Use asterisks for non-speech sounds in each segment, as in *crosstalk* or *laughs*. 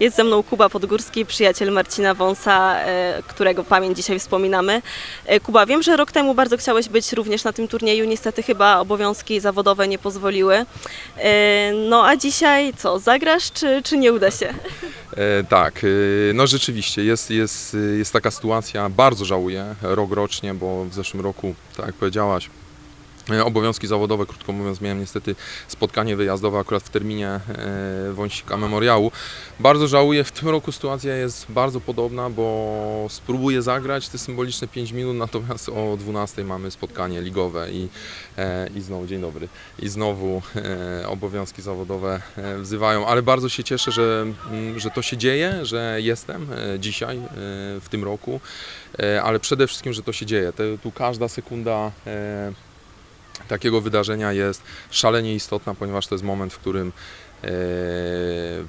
Jest ze mną Kuba Podgórski, przyjaciel Marcina Wąsa, e, którego pamięć dzisiaj wspominamy. E, Kuba, wiem, że rok temu bardzo chciałeś być również na tym turnieju, niestety chyba obowiązki zawodowe nie pozwoliły. E, No a dzisiaj co, zagrasz czy, czy nie uda się? Tak, no rzeczywiście jest, jest, jest taka sytuacja, bardzo żałuję rok rocznie, bo w zeszłym roku, tak jak powiedziałaś, obowiązki zawodowe, krótko mówiąc, miałem niestety spotkanie wyjazdowe akurat w terminie e, Wąsika Memoriału. Bardzo żałuję, w tym roku sytuacja jest bardzo podobna, bo spróbuję zagrać te symboliczne 5 minut, *laughs* natomiast o 12 mamy spotkanie ligowe i, e, i znowu, dzień dobry, i znowu e, obowiązki zawodowe e, wzywają, ale bardzo się cieszę, że, mm, że to się dzieje, że jestem e, dzisiaj, e, w tym roku, e, ale przede wszystkim, że to się dzieje. Tu każda sekunda e, takiego wydarzenia jest szalenie istotna, ponieważ to jest moment, w którym e,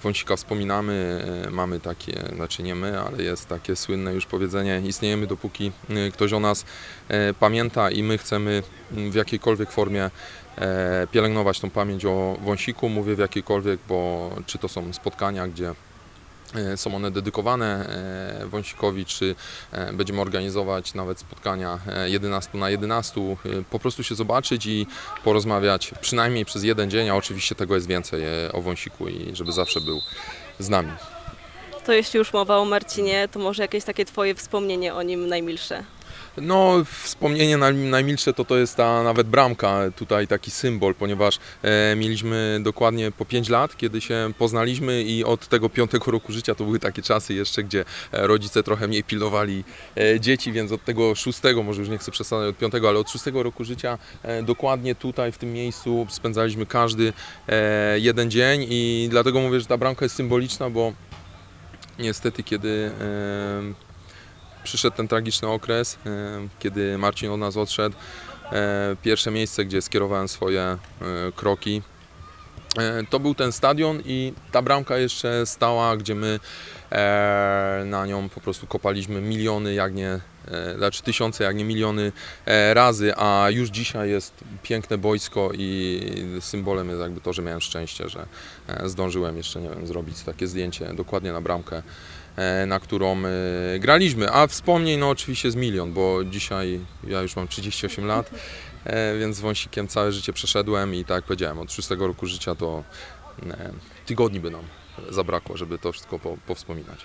Wąsika wspominamy, e, mamy takie, znaczy nie my, ale jest takie słynne już powiedzenie, istniejemy dopóki e, ktoś o nas pamięta i my chcemy w jakiejkolwiek formie pielęgnować tą pamięć o Wąsiku, mówię w jakiejkolwiek, bo czy to są spotkania, gdzie są one dedykowane e, Wąsikowi, czy e, będziemy organizować nawet spotkania e, 11 na 11, e, po prostu się zobaczyć i porozmawiać przynajmniej przez jeden dzień, a oczywiście tego jest więcej e, o Wąsiku i żeby zawsze był z nami. To jeśli już mowa o Marcinie, to może jakieś takie twoje wspomnienie o nim najmilsze? No, wspomnienie naj- najmilsze to to jest ta nawet bramka, tutaj taki symbol, ponieważ e, mieliśmy dokładnie po 5 lat, kiedy się poznaliśmy i od tego piątego roku życia to były takie czasy jeszcze, gdzie e, rodzice trochę mniej pilnowali e, dzieci, więc od tego szóstego, może już nie chcę przesadzać od piątego, ale od szóstego roku życia e, dokładnie tutaj w tym miejscu spędzaliśmy każdy e, jeden dzień i dlatego mówię, że ta bramka jest symboliczna, bo niestety kiedy e, przyszedł ten tragiczny okres, e, kiedy Marcin od nas odszedł. E, Pierwsze miejsce, gdzie skierowałem swoje e, kroki, to był ten stadion i ta bramka jeszcze stała, gdzie my na nią po prostu kopaliśmy miliony, jak nie, znaczy tysiące, jak nie miliony e, razy, a już dzisiaj jest piękne boisko i symbolem jest jakby to, że miałem szczęście, że e, zdążyłem jeszcze, nie wiem, zrobić takie zdjęcie dokładnie na bramkę e, na którą e, graliśmy. A wspomnień no oczywiście z milion, bo dzisiaj ja już mam 38 lat, e, więc z Wąsikiem całe życie przeszedłem i tak jak powiedziałem, od 6 roku życia to e, tygodni by nam zabrakło, żeby to wszystko po, powspominać.